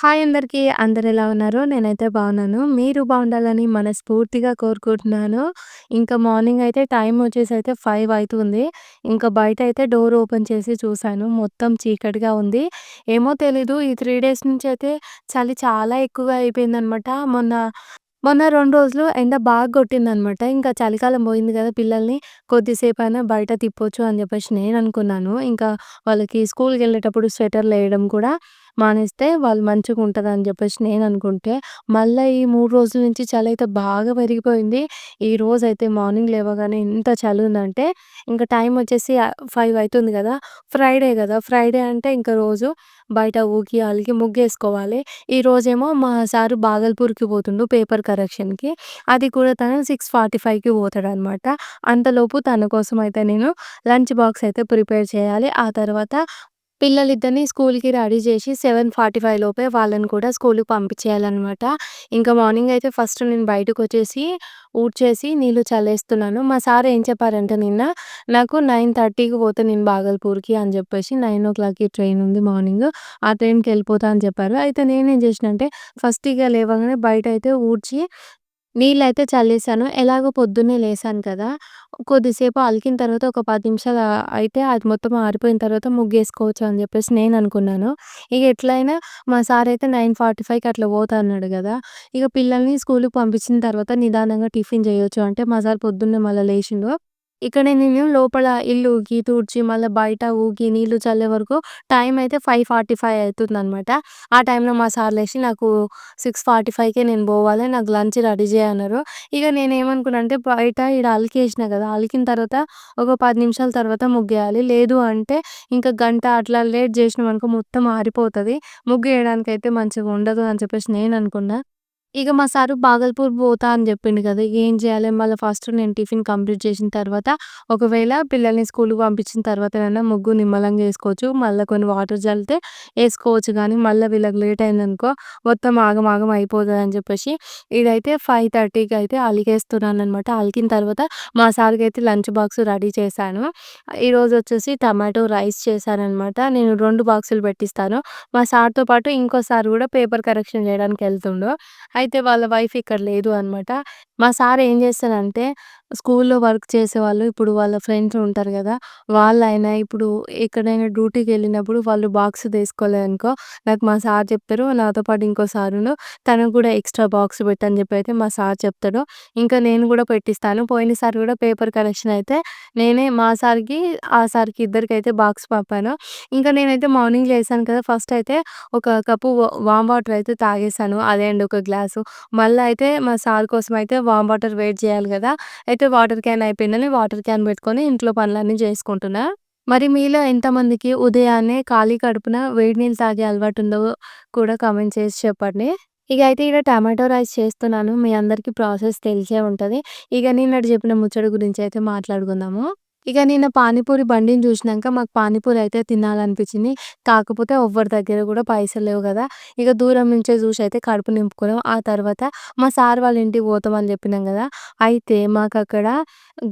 Hi అందరికీ. అందరు ఎలా ఉన్నారు? నేనైతే బాగున్నాను. మీరు బాగుండాలని మనస్ఫూర్తిగా కోరుకుంటున్నాను. ఇంకా మార్నింగ్ అయితే టైం వచ్చేసి అయితే ఫైవ్ అవుతుంది ఇంకా బయట అయితే డోర్ ఓపెన్ చేసి చూశాను మొత్తం చీకటిగా ఉంది. ఏమో తెలీదు ఈ త్రీ డేస్ నుంచి అయితే చలి చాలా ఎక్కువగా అయిపోయిందనమాట. మొన్న మొన్న రెండు రోజులు ఎండ బాగా కొట్టిందనమాట. ఇంకా చలికాలం పోయింది కదా! పిల్లల్ని కొద్దిసేపు అయినా బయట తిప్పొచ్చు అని చెప్పేసి నేను అనుకున్నాను ఇంకా వాళ్ళకి స్కూల్కి వెళ్ళేటప్పుడు స్వెటర్లు వేయడం కూడా మానేస్తే వాళ్ళు మంచిగా ఉంటుంది అని చెప్పేసి నేను అనుకుంటే మళ్ళీ ఈ మూడు రోజుల నుంచి చలి అయితే బాగా పెరిగిపోయింది. ఈ రోజైతే మార్నింగ్ లేవగానే ఎంత చలి ఉందంటే ఇంకా టైం వచ్చేసి ఫైవ్ అవుతుంది కదా! ఫ్రైడే కదా! ఫ్రైడే అంటే ఇంక రోజు బయట ఊకి, అలికి ముగ్గేసుకోవాలి. ఈ రోజేమో మా సారు బాగల్పూర్‌కి పోతుండు పేపర్ కరెక్షన్‌కి. అది కూడా తను 6:45కి పోతాడనమాట. అంతలోపు తన కోసం అయితే నేను లంచ్ బాక్స్ అయితే ప్రిపేర్ చేయాలి. ఆ తర్వాత పిల్లలిద్దరిని స్కూల్‌కి రెడీ చేసి 7:45 లోపే వాళ్ళని కూడా స్కూల్‌కి పంపించేయాలన్నమాట ఇంకా మార్నింగ్ అయితే ఫస్ట్ నేను బయటకొచ్చేసి ఊడ్చేసి నీళ్ళు చల్లేస్తున్నాను. మా సార్ ఏం చెప్పారంటే నిన్న నాకు 9:30కి పోతే నేను బాగల్పూర్‌కి అని చెప్పేసి 9:00కి ట్రైన్ ఉంది మార్నింగ్. ఆ ట్రైన్కి వెళ్ళిపోతా అని చెప్పారు. అయితే నేనేం చేసినా అంటే ఫస్ట్ ఇక లేవగానే బయట అయితే ఊడ్చి నీళ్ళైతే చల్లేసాను. ఎలాగో పొద్దున్నే లేసాను కదా! కొద్దిసేపు అలికిన తర్వాత ఒక 10 నిమిషాలు ఆహ్, అయితే అది మొత్తం ఆరిపోయిన తర్వాత ముగ్గేసుకోవచ్చు అని చెప్పేసి నేననుకున్నాను. ఇగ ఎట్లైనా మా సారయితే 9:45కి అట్లా పోతా అన్నాడు గదా! ఇగ పిల్లల్ని స్కూలుకి పంపించిన తర్వాత నిదానంగా టిఫిన్ చేయొచ్చు అంటే మా సార్ పొద్దున్నే మళ్ళా లేచిండు. ఇక్కడ నేను లోపల ఇల్లు ఊకి, తూడ్చి మళ్ళీ బయట ఊకి, నీళ్ళు చల్లే వరకు టైం అయితే ఫైవ్ ఫార్టీ ఫైవ్ అవుతుంది అనమాట ఆ టైంలో మా సార్ లేచి నాకు 6:45కే నేను పోవాలి. నాకు లంచ్ రెడీ చేయన్నారు అన్నారు. నేను ఏమనుకున్నాను అంటే బయట ఈడ అలికేసిన కదా! అలికిన తర్వాత ఒక పది నిమిషాల తర్వాత ముగ్గేయాలి. లేదు అంటే ఇంకా గంట అట్లా లేట్ చేసినామనుకో మొత్తం ఆరిపోతుంది ముగ్గేయడానికి అయితే మంచిగా ఉండదు అని చెప్పేసి నేను అనుకున్నాను ఇక మా సారు బాగల్పూర్ పోతా అని చెప్పిండు కదా! ఏం చేయాలి మళ్ళీ ఫస్ట్ నేను టిఫిన్ కంప్లీట్ చేసిన తర్వాత ఒకవేళ పిల్లల్ని స్కూల్కి పంపించిన తర్వాతనైనా ముగ్గు నిమ్మలంగా వేసుకోవచ్చు మళ్ళీ కొన్ని వాటర్ చల్లితే వేసుకోవచ్చు కానీ మళ్ళీ వీళ్ళకి లేట్ అయిందనుకో మొత్తం ఆగమాగం అని చెప్పేసి ఇదైతే 5:30కి అయితే అలికేస్తున్నాను అనమాట అలికిన తర్వాత మా సార్కి అయితే లంచ్ బాక్స్ రెడీ చేశాను. ఈరోజు వచ్చేసి టమాటో రైస్ చేశాననమాట. నేను రెండు బాక్సులు పెట్టిస్తాను. మా సార్‌తో పాటు ఇంకో సార్ కూడా పేపర్ కరెక్షన్ చేయడానికి వెళ్తుండో అయితే వాళ్ళ వైఫ్ ఇక్కడ లేదు అనమాట. మా సార్ ఏం చేస్తారంటే స్కూల్‌లో వర్క్ చేసేవాళ్ళు ఇప్పుడు వాళ్ళ ఫ్రెండ్స్ ఉంటారు కదా! వాళ్ళైనా ఇప్పుడు ఎక్కడైనా డ్యూటీకి వెళ్ళినప్పుడు వాళ్ళు బాక్స్ తీసుకోలేదనుకో నాకు మా సార్ చెప్తారు. నాతో పాటు ఇంకో సారును తనకు కూడా ఎక్స్‌ట్రా బాక్స్ పెట్టని చెప్పి అయితే మా సార్ చెప్తాడు. ఇంకా నేను కూడా పెట్టిస్తాను. పోయినసారి కూడా పేపర్ కరెక్షన్ అయితే నేనే మా సార్‌కి, ఆ సార్‌కి ఇద్దరికైతే బాక్స్ పంపాను. ఇంకా నేనైతే మార్నింగ్ లేసాను కదా! ఫస్ట్ అయితే ఒక కప్పు వామ్ వాటర్ అయితే తాగేసాను. అదే అండి ఒక గ్లాసు. మళ్ళీ అయితే మా సార్ కోసం అయితే వామ్ వాటర్ వెయిట్ చేయాలి కదా! అయితే వాటర్ క్యాన్ అయిపోయిందని వాటర్ క్యాన్ పెట్టుకొని ఇంట్లో పనులన్నీ చేసుకుంటున్నా. మరి మీలో ఎంతమందికి ఉదయాన్నే ఖాళీ కడుపున వేడి నీళ్ళు తాగే అలవాటు ఉందో కూడా కామెంట్ చేసి చెప్పండి. ఇక అయితే ఇక్కడ టమాటో రైస్ చేస్తున్నాను. మీ అందరికీ ప్రాసెస్ తెలిసే ఉంటుంది ఇక నేను చెప్పిన ముచ్చట గురించి అయితే మాట్లాడుకుందాము. ఇక నిన్న పానీపూరి బండిని చూసినాక మాకు పానీపూరి అయితే తినాలనిపించింది. కాకపోతే ఎవరి దగ్గర కూడా పైసలు లేవు కదా! ఇక దూరం నుంచే చూసి అయితే కడుపు నింపుకున్నాం. ఆ తర్వాత మా సార్ వాళ్ళ ఇంటికి పోతామని చెప్పినాం కదా! అయితే మాకు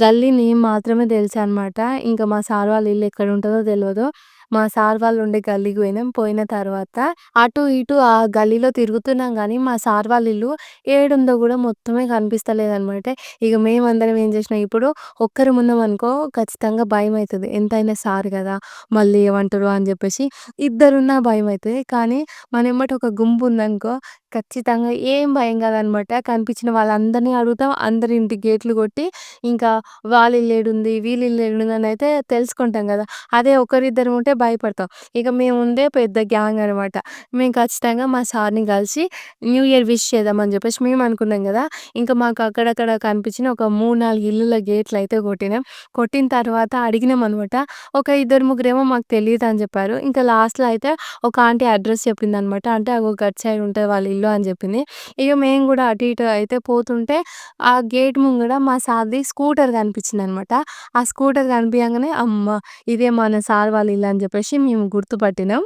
గల్లీ నేమ్ మాత్రమే తెలుసనమాట. ఇంకా మా సార్ వాళ్ళ ఇల్లు ఎక్కడ ఉంటుందో తెలియదు మా సార్ వాళ్ళు ఉండే గల్లీకి పోయినాం. పోయిన తర్వాత అటు ఇటు ఆ గల్లీలో తిరుగుతున్నాం కానీ మా సార్ వాళ్ళ ఇల్లు ఏడుందో కూడా మొత్తమే కనిపిస్తలేదనమాట. ఇక మేమందరం ఏం చేసినాం ఇప్పుడు ఒక్కరిమున్నాం అనుకో ఖచ్చితంగా భయం అవుతుంది ఎంతైనా సార్ కదా! మళ్ళీ ఏమంటారు అని చెప్పేసి ఇద్దరున్నా అవుతుంది కానీ మన ఎమ్మట ఒక గుంపు ఉందనుకో ఖచ్చితంగా ఏం భయం కాదనమాట. కనిపించిన వాళ్ళందరిని అడుగుతాం. అందరి ఇంటి గేట్లు కొట్టి ఇంకా వాళ్ళ ఇల్లు ఏడుంది, వీళ్ళ ఇల్లు ఏడుంది అని అయితే తెలుసుకుంటాం కదా! అదే ఒకరిద్దరం ఉంటే భయపడతాం. ఇక మేము ఉందే పెద్ద గ్యాంగ్ అనమాట. మేము ఖచ్చితంగా మా సార్‌ని కలిసి న్యూ ఇయర్ విష్ చేద్దాం అని చెప్పేసి మేము అనుకున్నాం కదా! ఇంకా మాకు అక్కడక్కడ కనిపించిన ఒక 3, 4 ఇల్లుల గేట్లు అయితే కొట్టినాం. కొట్టిన తర్వాత అడిగినాం అనమాట. ఒక ఇద్దరు ముగ్గురేమో మాకు తెలియదు అని చెప్పారు. ఇంకా లాస్ట్‌లో అయితే ఒక ఆంటీ అడ్రెస్ చెప్పిందనమాట. అంటే అవి ఒక సైడ్ ఉంటుంది వాళ్ళ ఇల్లు అని చెప్పింది. ఇక మేము కూడా అటు ఇటు అయితే పోతుంటే ఆ గేట్ ముంగడ మా సార్‌ది స్కూటర్ కనిపించిందనమాట. ఆ స్కూటర్ కనిపించగానే అమ్మ! ఇదే మన సార్ వాళ్ళ ఇల్లు అని చెప్పేసి మేము గుర్తుపట్టినాం.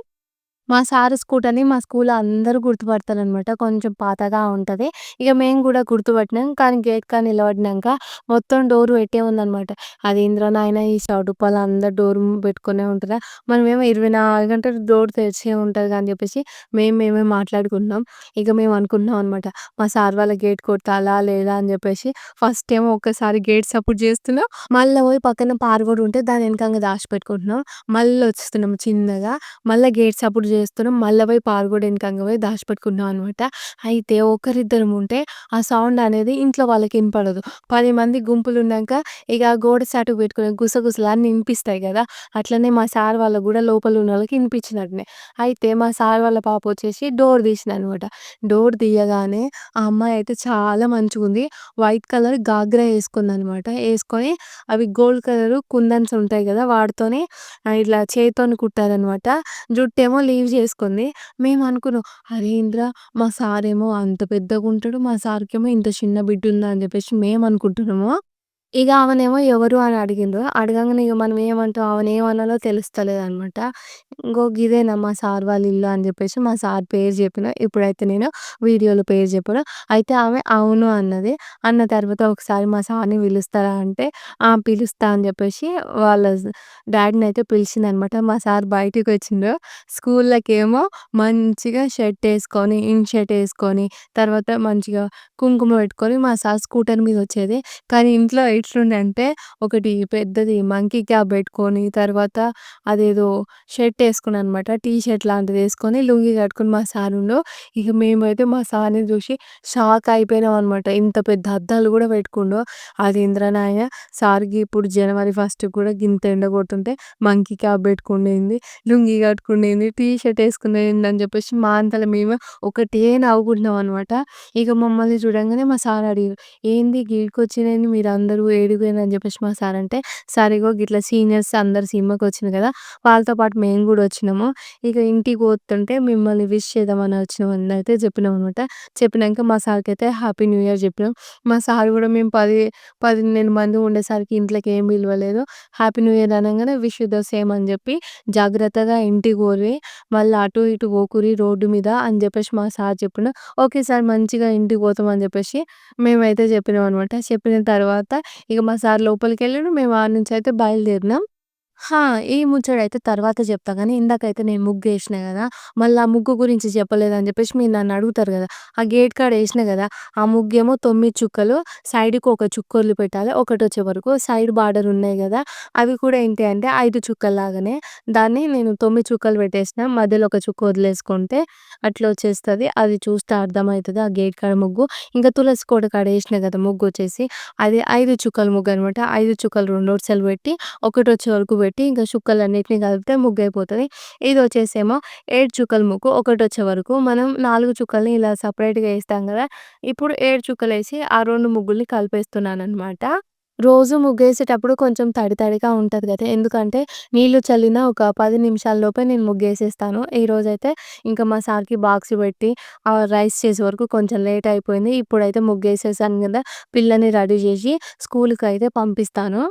మా సార్ స్కూటర్‌ని మా స్కూల్‌లో అందరూ గుర్తుపడతారనమాట. కొంచెం పాతగా ఉంటుంది ఇక మేము కూడా గుర్తుపట్టినాం. కానీ గేట్ కానీ నిలబడినాక మొత్తం డోర్ పెట్టే ఉందనమాట. అదేందిరా నాయనా ఈ చౌటుప్పలు అందరూ డోర్ పెట్టుకునే ఉంటారా? మనమేమో 24 గంటలు డోర్ తెరిచే ఉంటుంది అని చెప్పేసి మేము మేమే మాట్లాడుకుంటున్నాం. ఇక మేము అనుకున్నాం అనమాట. మా సార్ వాళ్ళ గేట్ కొట్టాలా? లేదా? అని చెప్పేసి ఫస్ట్ ఏమో ఒక్కసారి గేట్ సపోర్ట్ చేస్తున్నాం. మళ్ళీ పోయి పక్కన పారు గూడా ఉంటే దాని వెనకంగా దాచిపెట్టుకుంటున్నాం. మళ్ళీ వస్తున్నాం చిన్నగా. మళ్ళీ గేట్ సపోర్ట్ చేస్తున్నాం. మళ్ళీ పోయి పారు వెనకంగా పోయి దాచిపెట్టుకున్నాం అనమాట. అయితే ఒకరిద్దరం ఉంటే ఆ సౌండ్ అనేది ఇంట్లో వాళ్ళకి వినపడదు పది మంది గుంపులు ఉన్నాక ఇక గోడ చాటుకు పెట్టుకునే గుసగుసలు అన్నీ వినిపిస్తాయి కదా అట్లనే మా సార్ వాళ్ళకి కూడా లోపల ఉన్న వాళ్ళకి వినిపించినట్టునే అయితే మా సార్ వాళ్ళ పాప వచ్చేసి డోర్ తీసిన అనమాట డోర్ తీయగానే ఆ అమ్మాయి అయితే చాలా మంచిగా ఉంది వైట్ కలర్ గాగ్రా వేసుకుంది అనమాట వేసుకొని అవి గోల్డ్ కలరు కుందన్స్ ఉంటాయి కదా వాటితోనే ఇట్లా చేత్తోని కుట్టారనమాట. జుట్టేమో లీవ్ చేసుకుంది. మేము అనుకున్నాం అదేందిరా మా సార్ ఏమో అంత పెద్దగా ఉంటాడు మా సార్‌కేమో ఇంత చిన్న బిడ్డ ఉందా అని చెప్పేసి మేము అనుకుంటున్నాము. ఇక ఆమెనేమో ఎవరు అని అడిగిండ్రు. అడగంగానే ఇక మనం ఏమంటాం ఆమెను ఏమనాలో తెలుస్తలేదనమాట. ఇంగో గిదేనా మా సార్ వాళ్ళ ఇల్లు అని చెప్పేసి మా సార్ పేరు చెప్పిన. ఇప్పుడైతే నేను వీడియోలో పేరు చెప్పడం. అయితే ఆమె అవును అన్నది. అన్న తర్వాత ఒకసారి మా సార్‌ని పిలుస్తారా అంటే, ఆ! పిలుస్తా అని చెప్పేసి వాళ్ళ డ్యాడీనైతే పిలిచిందనమాట. మా సార్ బయటికొచ్చిండు. స్కూల్‌లోకేమో మంచిగా షర్ట్ వేసుకొని ఇన్ షర్ట్ వేసుకొని తర్వాత మంచిగా కుంకుమ పెట్టుకొని మా సార్ స్కూటర్ మీద వచ్చేది. కానీ ఇంట్లో ఎట్లుండే అంటే ఒకటి పెద్దది మంకీ క్యాప్ పెట్టుకొని, తర్వాత అదేదో షర్ట్ యేసుకున్నాడనమాట. టీ షర్ట్ లాంటిది వేసుకొని లుంగీ కట్టుకొని మా సార్ ఉండు. ఇక మేమైతే మా సార్‌ని చూసి షాక్ అయిపోయినాం అనమాట. ఇంత పెద్ద అద్దాలు కూడా పెట్టుకుండు. అదేందిరా నాయన సార్‌కి ఇప్పుడు జనవరి ఫస్ట్ కూడా గింత ఎండ కొడుతుంటే మంకీ క్యాప్ పెట్టుకుండేది లుంగీ కట్టుకుండేది టీ షర్ట్ యేసుకునేంది అని చెప్పేసి మా అంతలో మేము ఒకటే నవ్వుకుంటున్నాం అనమాట. ఇక మమ్మల్ని చూడంగానే మా సార్ అడిగిర్రు. ఏంది గీడికొచ్చిరేంది మీరు అందరూ పోయిర్రు అని చెప్పేసి మా సార్ అంటే, సార్ ఇగో గిట్లా సీనియర్స్ అందరు సినిమాకి సినిమాకొచ్చిర్రు కదా! వాళ్ళతో పాటు మేము కూడా వచ్చినాము. ఇక ఇంటికి పోతుంటే మిమ్మల్ని విష్ చేద్దామని వచ్చినాం అని అయితే చెప్పినాం అనమాట. చెప్పినాక మా సార్కి అయితే హ్యాపీ న్యూ ఇయర్ చెప్పినాం. మా సార్ కూడా మేము 10, 12 మంది ఉండేసరికి ఇంట్లోకి ఏం పిలవలేదు. హ్యాపీ న్యూ ఇయర్ అనగానే విష్ ద సేమ్ అని చెప్పి జాగ్రత్తగా ఇంటికి పోరి మళ్ళీ అటు ఇటు పోకురి రోడ్డు మీద అని చెప్పేసి మా సార్ చెప్పినాం ఓకే సార్ మంచిగా ఇంటికి పోతాం అని చెప్పేసి మేమైతే చెప్పినాం అనమాట. చెప్పిన తర్వాత ఇక మా సార్ లోపలికెళ్ళిండు. మేము ఆడ నుంచి అయితే బయలుదేరినాం. ఆ! ఈ ముచ్చటైతే తర్వాత చెప్తా గానీ, ఇందాకైతే నేను ముగ్గేసినా గదా! మళ్ళీ ఆ ముగ్గు గురించి చెప్పలేదని చెప్పేసి మీరు నన్ను అడుగుతారు గదా! ఆ గేట్ కాడ ఏసినా గదా! ఆ ముగ్గేమో 9 చుక్కలు, సైడ్‌కి ఒక చుక్క వదిలిపెట్టాలి. ఒకటొచ్చే వరకు సైడ్ బార్డర్ ఉన్నాయి గదా! అవి కూడా ఏంటి అంటే 5 చుక్కల్లాగానే దాన్ని నేను 9 చుక్కలు పెట్టేసిన. మధ్యలో ఒక చుక్క వదిలేసుకుంటే అట్లా వచ్చేస్తుంది అది చూస్తే అర్థమైతది ఆ గేట్ కాడ ముగ్గు. ఇంకా తులసి కోట కాడ ఏసినా గదా! ముగ్గొచ్చేసి అది 5 చుక్కల ముగ్గనమాట. 5 చుక్కలు రెండొరుసలు పెట్టి, ఒకటొచ్చే వరకు పెట్టి ఇంకా చుక్కలన్నిటిని కలిపితే ముగ్గు అయిపోతుంది ఇది వచ్చేసేమో ఏడు చుక్కల ముగ్గు. ఒకటి వచ్చే వరకు మనం నాలుగు చుక్కల్ని ఇలా సపరేట్గా వేస్తాం కదా ఇప్పుడు ఏడుచుక్కలు వేసి ఆ రెండు ముగ్గుల్ని కలిపేస్తున్నాను అనమాట రోజు ముగ్గేసేటప్పుడు కొంచెం తడి తడిగా ఉంటుంది కదా ఎందుకంటే నీళ్ళు చల్లిన ఒక పది నిమిషాల లోపే నేను ముగ్గేసేస్తాను. అయితే ఇంకా మా సార్‌కి బాక్స్ పెట్టి రైస్ చేసే వరకు కొంచెం లేట్ అయిపోయింది. ఇప్పుడైతే ముగ్గేసేసాను కదా పిల్లని రెడీ చేసి స్కూల్కి అయితే పంపిస్తాను.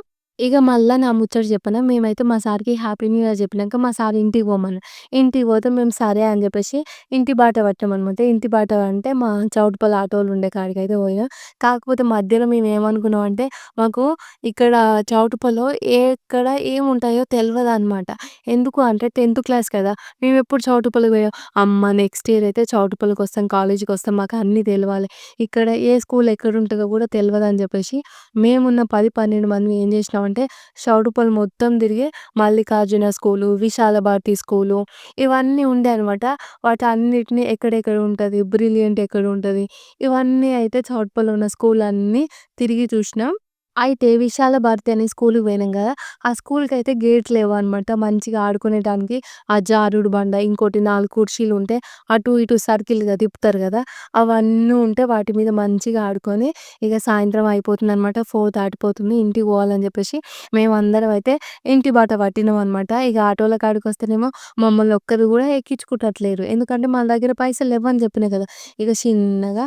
ఇక మళ్ళా నా ముచ్చట చెప్పిన మేమైతే మా సార్‌కి హ్యాపీ న్యూ ఇయర్ చెప్పినాక మా సార్ ఇంటికి పోమన్నా ఇంటికి పోతే మేము సరే అని చెప్పేసి ఇంటి బాట పట్టామనమాట. ఇంటి బాట అంటే మా చౌటుప్పల్ ఆటోలు ఉండే కాడికైతే పోయినాం. కాకపోతే మధ్యలో మేము ఏమనుకున్నాం అంటే మాకు ఇక్కడ చౌటుపల్లో ఎక్కడ ఏముంటాయో తెలియదు అనమాట ఎందుకు అంటే 10థ్ క్లాస్ కదా! మేము ఎప్పుడు చౌటుపల్లికి పోయాం. అమ్మ నెక్స్ట్ ఇయర్ అయితే చౌటుపల్లికి వస్తాం కాలేజీకి వస్తాం మాకు అన్నీ తెలియాలి ఇక్కడ ఏ స్కూల్ ఎక్కడ ఉంటుందో కూడా తెలియదు అని చెప్పేసి మేమున్న 10, 12 మంది ఏం చేసినామంటే అంటే షౌడుపల్లి మొత్తం తిరిగి మల్లికార్జున స్కూలు, విశాల భారతి స్కూలు ఇవన్నీ ఉండే అనమాట. వాటన్నిటిని ఎక్కడెక్కడ ఉంటుంది బ్రిలియంట్ ఎక్కడ ఉంటుంది ఇవన్నీ అయితే చౌటుప్పల్‌లో ఉన్న స్కూల్ అన్నీ తిరిగి చూసినాం. అయితే విశాల భారతి అనే స్కూల్కి పోయినాం కదా ఆ అయితే గేట్ అనమాట మంచిగా ఆడుకునేటానికి ఆ జారుడు బండ, ఇంకోటి నాలుగు కుర్చీలు ఉంటే అటు ఇటు సర్కిల్‌గా తిప్పుతారు కదా అవన్నీ ఉంటే వాటి మీద మంచిగా ఆడుకొని ఇక సాయంత్రం అయిపోతుంది అనమాట ఫోర్ దాటిపోతుంది. ఇంటికి పోవాలని చెప్పేసి మేమందరం అయితే ఇంటి బాట పట్టినాం అనమాట. ఇక ఆటోల కాడికి వస్తేనేమో మమ్మల్ని ఒక్కరు కూడా ఎక్కించుకుంటట్లేరు ఎందుకంటే మన దగ్గర పైసలు లేవని చెప్పినాయి కదా ఇక చిన్నగా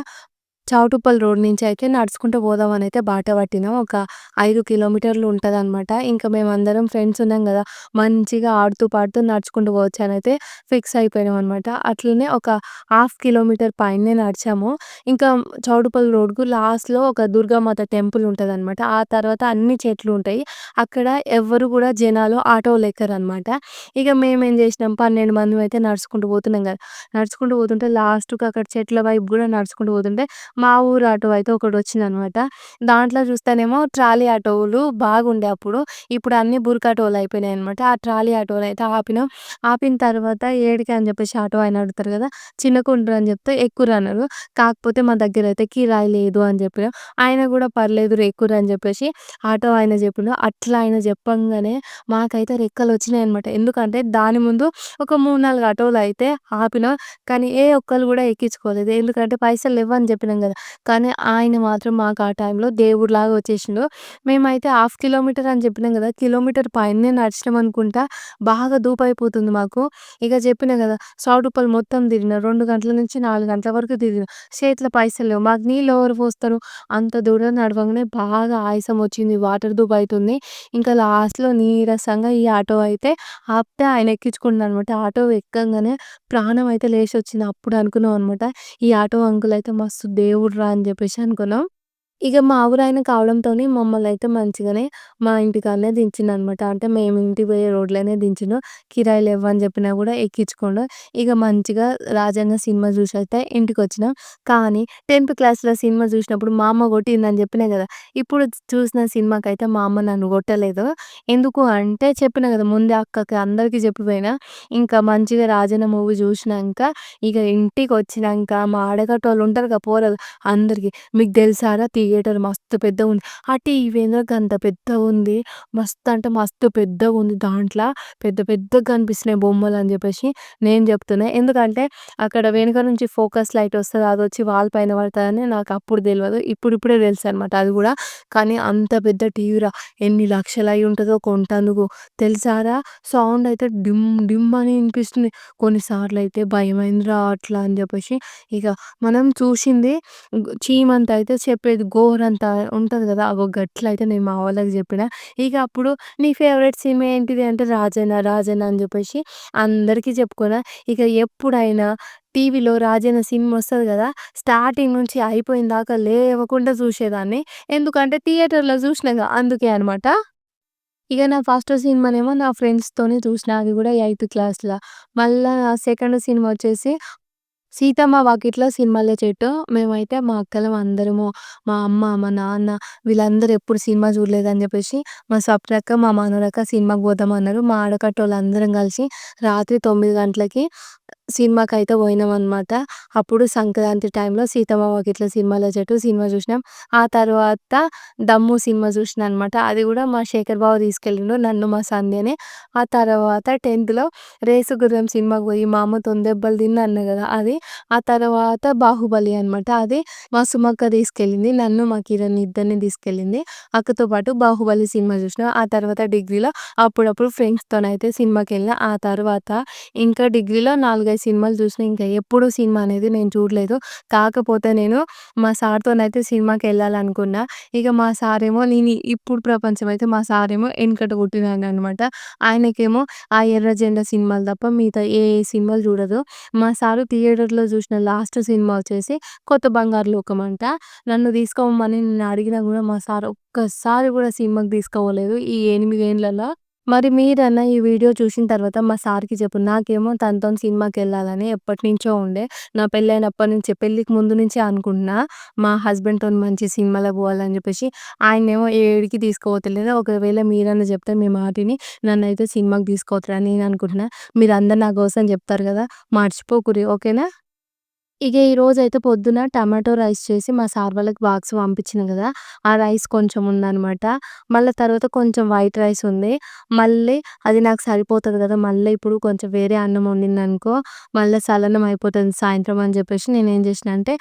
చౌటుప్పల్ రోడ్ నుంచి అయితే నడుచుకుంటూ పోదామని అయితే బాట పట్టినాం. ఒక ఐదు కిలోమీటర్లు ఉంటదనమాట. ఇంకా మేమందరం ఫ్రెండ్స్ ఉన్నాం కదా మంచిగా ఆడుతూ, పాడుతూ నడుచుకుంటూ పోవచ్చు అని అయితే ఫిక్స్ అయిపోయినామనమాట. అట్లనే ఒక హాఫ్ కిలోమీటర్ పైనే నడిచాము. ఇంకా చౌటుపల్లి రోడ్‌కు లాస్ట్‌లో ఒక దుర్గామాత టెంపుల్ ఉంటుంది అనమాట ఆ తర్వాత అన్ని చెట్లు ఉంటాయి. అక్కడ ఎవ్వరు కూడా జనాలు ఆటోలు ఎక్కరనమాట. ఇక మేమేం జేసినాం 12 మందిమయితే నడుచుకుంటూ పోతున్నాం కదా నడుచుకుంటూ పోతుంటే లాస్ట్‌కి అక్కడ చెట్ల వైపు కూడా నడుచుకుంటూ పోతుంటే మా ఊరు ఆటో అయితే ఒకటి వచ్చిందనమాట దాంట్లో చూస్తేనేమో ట్రాలీ ఆటోలు బాగుండే అప్పుడు. ఇప్పుడు అన్నీ బురక అయిపోయినాయనమాట. ఆ ట్రాలీ ఆటోలైతే ఆపినాం. ఆపిన తర్వాత ఏడికి అని చెప్పేసి ఆటో ఆయన అడుగుతారు కదా చిన్న కుండ్రు అని చెప్తే ఎక్కువ అన్నారు కాకపోతే మా దగ్గర అయితే కిరాయి లేదు అని చెప్పిన ఆయన కూడా పర్లేదు ఎక్కువ అని చెప్పేసి ఆటో ఆయన చెప్పిండు అట్లా ఆయన చెప్పంగానే మాకైతే రెక్కలు వచ్చినాయి అనమాట ఎందుకంటే దాని ముందు ఒక మూడు నాలుగు ఆటోలు అయితే ఆపినాం. కానీ ఏ ఒక్కరు కూడా ఎక్కించుకోలేదు. ఎందుకంటే పైసలు లెవ్వని కదా కదా కానీ ఆయన మాత్రం మాకు ఆ టైంలో దేవుడిలాగా వచ్చేసిండు. మేమైతే హాఫ్ కిలోమీటర్ అని చెప్పినాం కదా కిలోమీటర్ పైనే నడిచినాం అనుకుంటా. బాగా దూపయిపోతుంది మాకు. ఇక చెప్పినా కదా చౌటుప్పల్ మొత్తం తిరిగిన రెండు గంటల నుంచి నాలుగు గంటల వరకు తిరిగిన చేతిలో పైసలు లేవు. మాకు నీళ్ళు ఎవరు పోస్తారు? అంత దూరం నడవంగానే బాగా ఆయాసం వచ్చింది. వాటర్ దూపయితుంది. ఇంకా లాస్ట్‌లో నీరసంగా ఈ ఆటో అయితే ఆపితే ఆయన ఎక్కించుకున్నాడనమాట. ఆటో ఎక్కంగానే ప్రాణం అయితే లేచి వచ్చింది అప్పుడు అనుకున్నాం అనమాట. ఈ ఆటో అంకుల్ అయితే మస్తు దేవుడురా అని చెప్పేసి అనుకున్నాం. ఇక మా ఊరాయన కావడంతోని మమ్మల్నయితే మంచిగానే మా ఇంటికాడనే దించిండనమాట. అంటే మేము ఇంటికి పోయే రోడ్లోనే దించిండు. కిరాయి లెవ్వని చెప్పినా కూడా ఎక్కించుకుండు. ఇక మంచిగా 'రాజన్న' సినిమా జూసయితే ఇంటికొచ్చినాం. కానీ 10థ్ క్లాస్‌లో సినిమా చూసినప్పుడు మా అమ్మ కొట్టిందని చెప్పినా కదా! ఇప్పుడు చూసిన సినిమాకైతే మా అమ్మ నన్ను కొట్టలేదు. ఎందుకు అంటే చెప్పినా కదా ముందే అక్కకి అందరికీ చెప్పిపోయినా. ఇంకా మంచిగా 'రాజన్న' మూవీ చూసినాక ఇక ఇంటికొచ్చినంక మా ఆడకట్టోళ్ళు ఉంటారుగా పోరలు అందరికీ "మీకు తెలుసారా థియేటర్ మస్తు పెద్దగుంది." "ఆ టీవీ అంత పెద్దగా ఉంది? మస్తు అంటే మస్తు పెద్దగా ఉంది దాంట్లో. పెద్ద పెద్దగా కనిపిస్తున్నాయి బొమ్మలు" అని చెప్పేసి నేను చెప్తున్నా. ఎందుకంటే అక్కడ వెనక నుంచి ఫోకస్ లైట్ వస్తుంది అది వచ్చి వాల్ పైన పడుతుందని నాకు అప్పుడు దెల్వదు. ఇప్పుడిప్పుడే తెలుసనమాట అది కూడా. కానీ అంత పెద్ద టీవీరా ఎన్ని లక్షలు అయి ఉంటుందో కొంటందుకు. తెలుసారా? సౌండ్ అయితే డిమ్ డిమ్ అని అనిపిస్తుంది కొన్నిసార్లు అయితే భయమైందిరా అట్లా అని చెప్పేసి. ఇక మనం చూసింది చీమంత అయితే చెప్పేది గోరంత ఉంటుంది కదా అగో గట్లయితే నేను మా వాళ్ళకి చెప్పిన ఇక అప్పుడు "నీ ఫేవరెట్ సినిమా ఏంటిది?" అంటే 'రాజన్న' 'రాజన్న' అని చెప్పేసి అందరికీ చెప్పుకున్నా. ఇక ఎప్పుడైనా టీవీలో 'రాజన్న' సినిమా వస్తుంది కదా స్టార్టింగ్ నుంచి అయిపోయిన దాకా లేవకుండా చూసేదాన్ని. ఎందుకంటే థియేటర్‌లో చూసినాక అందుకే అనమాట. ఇక నా ఫస్ట్ సినిమానేమో నా ఫ్రెండ్స్‌తోనే చూసిన అది కూడా ఎయిత్ మళ్ళీ నా సెకండ్ సినిమా వచ్చేసి 'సీతమ్మ వాకిట్లో సిరిమల్లె చెట్టు' మేమైతే మా అక్కలం అందరము, మా అమ్మ, మా నాన్న వీళ్ళందరూ ఎప్పుడు సినిమా చూడలేదని చెప్పేసి మా స్వప్నక్క, మా మనోరక్క సినిమాకి పోదామన్నారు. మా ఆడకట్టోళ్ళందరం కలిసి రాత్రి తొమ్మిది గంటలకి సినిమాకి అయితే పోయినాం అనమాట అప్పుడు సంక్రాంతి టైంలో 'సీతమ్మ వాకిట్లో సినిమాలో చెట్టు' సినిమా చూసినాం. ఆ తర్వాత 'దమ్ము' సినిమా చూసిన అనమాట. అది కూడా మా శేఖర్ బాబు తీసుకెళ్ళిండు. నన్ను, మా సంధ్యని. ఆ తర్వాత 10థ్‌లో 'రేసు గుర్రం' సినిమాకి పోయి మా అమ్మ తొందెబ్బలు తిన్నా అన్న కదా అది. ఆ తర్వాత 'బాహుబలి' అనమాట. అది మా సుమక్క తీసుకెళ్ళింది. నన్ను, మా కిరణ్ ఇద్దరిని తీసుకెళ్ళింది. అక్కతో పాటు 'బాహుబలి' సినిమా చూసినాం ఆ తర్వాత డిగ్రీలో అప్పుడప్పుడు ఫ్రెండ్స్‌తోనైతే సినిమాకెళ్ళినా. ఆ తర్వాత ఇంకా డిగ్రీలో నాలుగైదు 5 సినిమాలు చూసినా. ఇంకా ఎప్పుడు సినిమా అనేది నేను చూడలేదు. కాకపోతే నేను మా సార్‌తోనైతే సినిమాకి వెళ్ళాలనుకున్నా ఇక మా సారేమో నేను ఇప్పుడు ప్రపంచం అయితే మా సార్ సారేమో ఎనకట పుట్టినాయననమాట. ఆయనకేమో ఆ 'ఎర్ర జెండా' సినిమాలు తప్ప మిగతా ఏ సినిమాలు చూడదు. మా సారు థియేటర్‌లో చూసిన లాస్ట్ సినిమా వచ్చేసి 'కొత్త బంగారు లోకం' అంట. నన్ను తీసుకోమని నేను అడిగినా కూడా మా సార్ ఒక్కసారి కూడా సినిమాకి తీసుకోవలేదు ఈ 8 మరి మీరన్నా ఈ వీడియో చూసిన తర్వాత మా సార్‌కి చెప్పు. నాకేమో తనతోని ఎప్పటి ఎప్పటినుంచో ఉండే. నా పెళ్ళైనప్పటి నుంచి పెళ్ళికి ముందు నుంచే అనుకుంటున్నా. మా హస్బెండ్తో మంచి సినిమాలో పోవాలని చెప్పేసి ఆయనేమో ఏడికి తీసుకోవట్లేదు ఒకవేళ మీరన్నా చెప్తే మీ మాటిని నన్నైతే సినిమాకి తీసుకుపోతారని నేను అనుకుంటున్నా. మీరందరు నా కోసం చెప్తారు కదా మర్చిపోకుర్రి. ఓకేనా? ఇక ఈరోజు అయితే పొద్దున టమాటో రైస్ చేసి మా సార్ వాళ్ళకి బాక్స్ పంపించిన కదా ఆ రైస్ కొంచెం ఉందనమాట. మళ్ళీ తర్వాత కొంచెం వైట్ రైస్ ఉంది. మళ్ళీ అది నాకు సరిపోతుంది కదా మళ్ళీ ఇప్పుడు కొంచెం వేరే అన్నం వండింది అనుకో మళ్ళీ సలనం అయిపోతుంది సాయంత్రం అని చెప్పేసి నేను ఏం చేసిన అంటే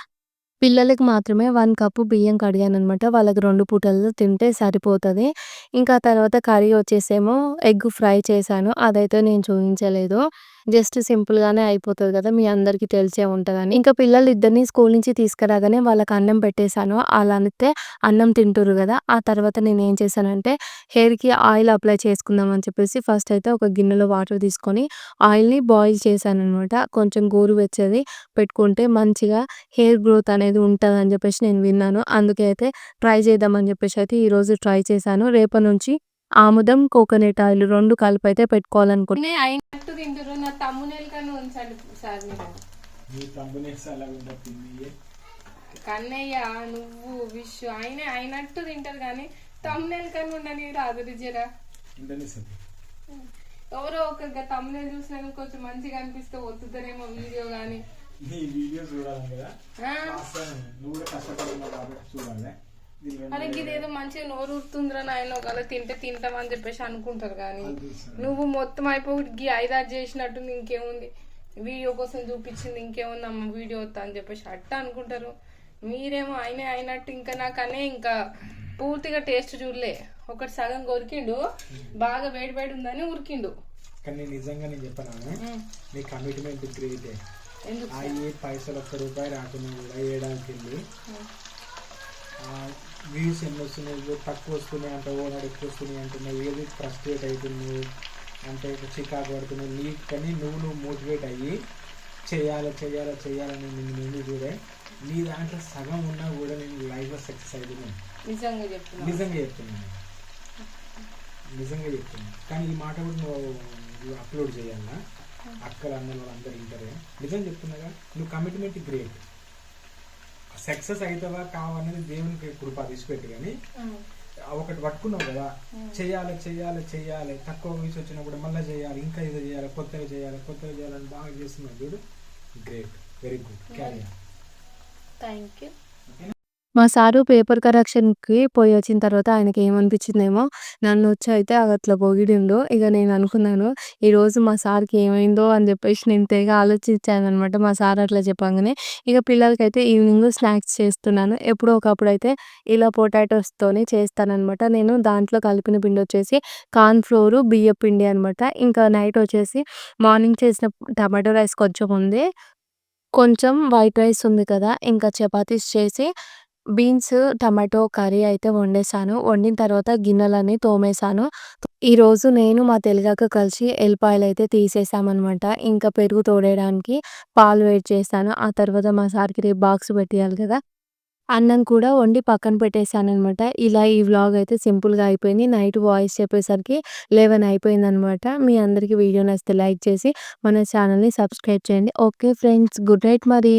పిల్లలకి మాత్రమే వన్ కప్పు బియ్యం కడిగాను అనమాట వాళ్ళకి రెండు పూటలు తింటే సరిపోతుంది ఇంకా తర్వాత కర్రీ వచ్చేసేమో ఎగ్ ఫ్రై చేశాను. అదైతే నేను చూపించలేదు జస్ట్ సింపుల్‌గానే అయిపోతుంది కదా మీ అందరికీ తెలిసే ఉంటుందని ఇంకా పిల్లలు ఇద్దరిని స్కూల్ నుంచి తీసుకురాగానే వాళ్ళకి అన్నం పెట్టేసాను. ఆళ్ళనైతే అన్నం తింటుర్రు కదా ఆ తర్వాత నేనేం చేశానంటే హెయిర్‌కి ఆయిల్ అప్లై చేసుకుందాం అని చెప్పేసి ఫస్ట్ అయితే ఒక గిన్నెలో వాటర్ తీసుకొని ఆయిల్‌ని బాయిల్ చేశాననమాట. కొంచెం గోరువెచ్చది పెట్టుకుంటే మంచిగా హెయిర్ గ్రోత్ అనేది ఉంటుందని చెప్పేసి నేను విన్నాను. అందుకే అయితే ట్రై చేద్దామని చెప్పేసి అయితే ఈరోజు ట్రై చేశాను. రేపటి నుంచి ఆముదం, కోకోనట్ ఆయిల్ 2 కలిపైతే పెట్టుకోవాలనుకుంటున్నా. నే అయినట్టు తింటుర్రు నా తమ్మునేలు ఉంచండి సార్ మీరు. కన్నయ్య నువ్వు విష్ ఆయన అయినట్టు తింటారు కానీ తమ్మునేలు కన్నా ఉండని రాదు రిజరా. ఎవరో ఒకరిగా తమ్మునేలు చూసినాక కొంచెం మంచిగా అనిపిస్తే వద్దుతారేమో వీడియో కానీ. నీ వీడియో చూడాలి కదా? వాస్తవం. నువ్వు కూడా కష్టపడుతున్నావు కాబట్టి చూడాలి. రెండు అరే ఇదేదో మంచిగా నోరు ఊరుతుందిరా నాయన ఒకవేళ తింటే తింటామని చెప్పేసి అనుకుంటారు కానీ. నువ్వు మొత్తం అయిపోయి గీ ఐదారు చేసినట్టు ఇంకేముంది? వీడియో కోసం చూపించింది ఇంకేముంది అమ్మ వీడియో వస్తా అని చెప్పేసి అట్ట అనుకుంటారు. మీరేమో ఆయన అయినట్టు ఇంకా నాకనే ఇంకా పూర్తిగా టేస్ట్ చూడలే. ఒకటి సగం కొరికిండు బాగా వేడి వేడి ఉందని ఉరికిండు. కానీ నిజంగా నేను చెప్పాను నీ కమిట్మెంట్ గ్రేటే పైసలు ఒక్క రూపాయి రాకుండా కూడా వెళ్ళి వ్యూస్ ఎన్ని వస్తున్నాయి? తక్కువ వస్తున్నాయి అంటే ఓనాడు ఎక్కువ వస్తున్నాయి అంటున్నావు. ఏది ఫ్రస్ట్రేట్ అవుతున్నావు అంటే చికాకు పడుతున్నావు. నీ కానీ నువ్వు నువ్వు మోటివేట్ అయ్యి చేయాలి చేయాలి చేయాలని నేను నేను కూడా నీ దాంట్లో సగం ఉన్నా కూడా నేను లైఫ్లో సక్సెస్ అవుతున్నాను నిజంగా చెప్తున్నా నిజంగా చెప్తున్నాను. నిజంగా చెప్తున్నాను. కానీ ఈ మాట కూడా నువ్వు అప్లోడ్ చేయాలా? అక్కలు అన్నలు వాళ్ళందరూ వింటారే. నిజం చెప్తున్నాగా? నువ్వు కమిట్మెంట్ గ్రేట్ సక్సెస్ అవుతావా కావనేది దేవునికి కృప తీసిపెట్టు కానీ ఒకటి పట్టుకున్నావు కదా చేయాలి చేయాలి చేయాలి తక్కువ వయసు వచ్చినప్పుడు మళ్ళీ చేయాలి ఇంకా ఇది చేయాలి కొత్తగా చేయాలి కొత్తగా చేయాలని బాగా చేస్తున్నావు చూడు. Great very good carry thank you మా సారు పేపర్ కరెక్షన్‌కి పోయి వచ్చిన తర్వాత ఆయనకి ఏమనిపించిందేమో నన్ను వచ్చి అయితే అట్లా పొగిడిండు. ఇక నేను అనుకున్నాను ఈరోజు మా సార్‌కి ఏమైందో అని చెప్పేసి నేను తెగ ఆలోచించాను అనమాట మా సార్ అట్లా చెప్పంగానే. ఇక పిల్లలకైతే ఈవినింగ్ స్నాక్స్ చేస్తున్నాను. ఎప్పుడో ఒకప్పుడు అయితే ఇలా పొటాటోస్‌తోని చేస్తాననమాట. నేను దాంట్లో కలిపిన పిండి వచ్చేసి కార్న్ ఫ్లోర్, బియ్య పిండి అనమాట. ఇంకా నైట్ వచ్చేసి మార్నింగ్ చేసిన టమాటో రైస్ కొంచెం ఉంది. కొంచెం వైట్ రైస్ ఉంది కదా! ఇంకా చపాతీస్ చేసి బీన్స్, టమాటో కర్రీ అయితే వండేసాను. వండిన తర్వాత గిన్నెలన్నీ తోమేసాను. ఈరోజు నేను మా తెలుగాక కలిసి ఎల్లిపాయలైతే తీసేసామనమాట. ఇంకా పెరుగు తోడేయడానికి పాలు వేడి చేశాను. ఆ తర్వాత మా సార్‌కి రేపు బాక్స్ పెట్టేయాలి కదా! అన్నం కూడా వండి పక్కన పెట్టేసాననమాట. ఇలా ఈ వ్లాగ్ అయితే సింపుల్‌గా అయిపోయింది. నైట్ వాయిస్ చెప్పేసరికి లెవెన్ అయిపోయింది అనమాట మీ అందరికీ వీడియో నచ్చితే లైక్ చేసి మన ఛానల్‌ని సబ్స్క్రైబ్ చేయండి. ఓకే ఫ్రెండ్స్ గుడ్ నైట్ మరి.